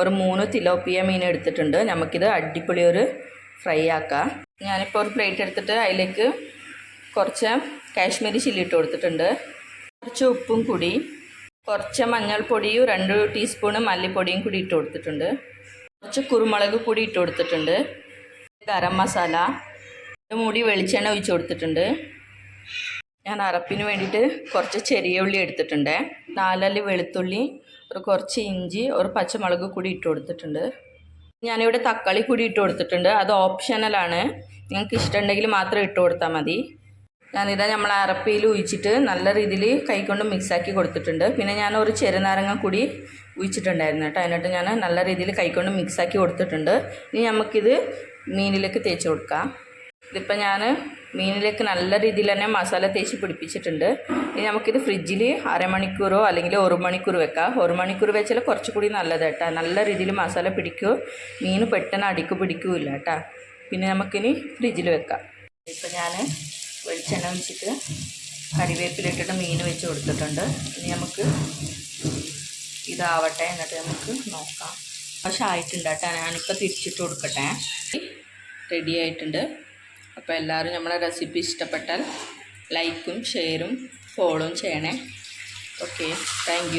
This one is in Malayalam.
ഒരു മൂന്ന് തിലോപ്പിയ മീൻ എടുത്തിട്ടുണ്ട്. നമുക്കിത് അടിപൊളി ഒരു ഫ്രൈ ആക്കാം. ഞാനിപ്പോൾ ഒരു പ്ലേറ്റ് എടുത്തിട്ട് അതിലേക്ക് കുറച്ച് കാശ്മീരി ചില്ലി ഇട്ട് കൊടുത്തിട്ടുണ്ട്. കുറച്ച് ഉപ്പും കൂടി കുറച്ച് മഞ്ഞൾപ്പൊടിയും രണ്ട് ടീസ്പൂണ് മല്ലിപ്പൊടിയും കൂടി ഇട്ട് കൊടുത്തിട്ടുണ്ട്. കുറച്ച് കുരുമുളക് കൂടി ഇട്ട് കൊടുത്തിട്ടുണ്ട്. ഗരം മസാല മുടി വെളിച്ചെണ്ണ ഒഴിച്ച് കൊടുത്തിട്ടുണ്ട്. ഞാൻ അറപ്പിന് വേണ്ടിയിട്ട് കുറച്ച് ചെറിയ ഉള്ളി എടുത്തിട്ടുണ്ട്. നാലല്ലി വെളുത്തുള്ളി ഒരു കുറച്ച് ഇഞ്ചി ഒരു പച്ചമുളക് കൂടി ഇട്ട് കൊടുത്തിട്ടുണ്ട്. ഞാനിവിടെ തക്കാളി കൂടി ഇട്ട് കൊടുത്തിട്ടുണ്ട്. അത് ഓപ്ഷണലാണ് നിങ്ങൾക്ക് ഇഷ്ടമുണ്ടെങ്കിൽ മാത്രം ഇട്ട് കൊടുത്താൽ മതി. ഞാനിതാ നമ്മൾ അറപ്പിയിൽ ഒഴിച്ചിട്ട് നല്ല രീതിയിൽ കൈകൊണ്ട് മിക്സാക്കി കൊടുത്തിട്ടുണ്ട്. പിന്നെ ഞാൻ ഒരു ചെറുനാരങ്ങ കൂടി ഒഴിച്ചിട്ടുണ്ടായിരുന്നു കേട്ടോ. അതിനകത്ത് ഞാൻ നല്ല രീതിയിൽ കൈകൊണ്ട് മിക്സാക്കി കൊടുത്തിട്ടുണ്ട്. ഇനി നമുക്കിത് മീനിലേക്ക് തേച്ച് കൊടുക്കാം. ഇതിപ്പോൾ ഞാൻ മീനിലേക്ക് നല്ല രീതിയിൽ തന്നെ മസാല തേച്ച് പിടിപ്പിച്ചിട്ടുണ്ട്. ഇനി നമുക്കിത് ഫ്രിഡ്ജിൽ അരമണിക്കൂറോ അല്ലെങ്കിൽ ഒരു മണിക്കൂർ വെക്കാം. ഒരു മണിക്കൂർ വെച്ചാൽ കുറച്ചുകൂടി നല്ലത് കേട്ടോ. നല്ല രീതിയിൽ മസാല പിടിക്കുമോ മീൻ പെട്ടെന്ന് അടിക്ക് പിടിക്കില്ല കേട്ടോ. പിന്നെ നമുക്കിനി ഫ്രിഡ്ജിൽ വെക്കാം. ഇപ്പം ഞാൻ വെളിച്ചെണ്ണ വെച്ചിട്ട് കറിവേപ്പിലിട്ടിട്ട് മീൻ വെച്ച് കൊടുത്തിട്ടുണ്ട്. ഇനി നമുക്ക് ഇതാവട്ടെ എന്നിട്ട് നമുക്ക് നോക്കാം. പക്ഷേ ആയിട്ടുണ്ട് കേട്ടോ. ഞാനിപ്പോൾ തിരിച്ചിട്ട് കൊടുക്കട്ടെ. റെഡി ആയിട്ടുണ്ട്. അപ്പോൾ എല്ലാവരും നമ്മുടെ റെസിപ്പി ഇഷ്ടപ്പെട്ടാൽ ലൈക്കും ഷെയറും ഫോളോയും ചെയ്യണേ. Okay thank